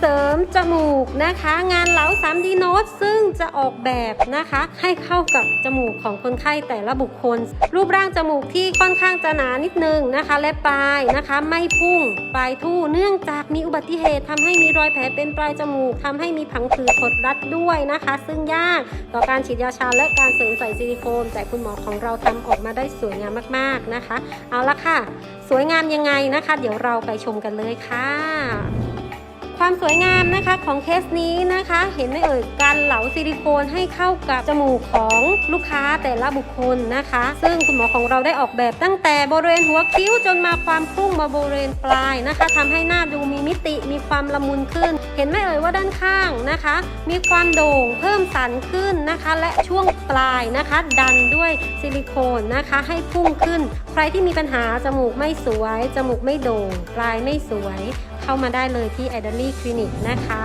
เสริมจมูกนะคะ งานเหลา 3D Note ซึ่งจะออกแบบนะคะ ให้เข้ากับจมูกของคนไข้แต่ละบุคคล รูปร่างจมูกที่ค่อนข้างจะหนานิดนึงนะคะ และปลายนะคะ ไม่พุ่งปลายทู่เนื่องจากมีอุบัติเหตุทำให้มีรอยแผลเป็นปลายจมูกทำให้มีผังผืดกดรัดด้วยนะคะ ซึ่งยากต่อการฉีดยาชาและการเสริมใส่ซิลิโคนแต่คุณหมอของเราทำออกมาได้สวยงามมากๆนะคะ เอาละค่ะ สวยงามยังไงนะคะ เดี๋ยวเราไปชมกันเลยค่ะ ความสวยงามนะคะของเคสนี้นะคะ เห็นไหมเอ่ยการเหลาซิลิโคนให้เข้ากับจมูกของลูกค้าแต่ละบุคคลนะคะ ซึ่งคุณหมอของเราได้ออกแบบตั้งแต่บริเวณหัวคิ้วจนมาความพุ่งมาบริเวณปลายนะคะทำให้หน้าดูมีมิติมีความละมุนขึ้น เห็นไหมเอ่ยว่าด้านข้างนะคะ มีความโด่งเพิ่มสันขึ้นนะคะ และช่วงปลายนะคะ ดันด้วยซิลิโคนนะคะ ให้พุ่งขึ้น ใครที่มีปัญหาจมูกไม่สวย จมูกไม่โด่ง ปลายไม่สวย เข้ามาได้เลยที่ i d a l y Clinic นะคะ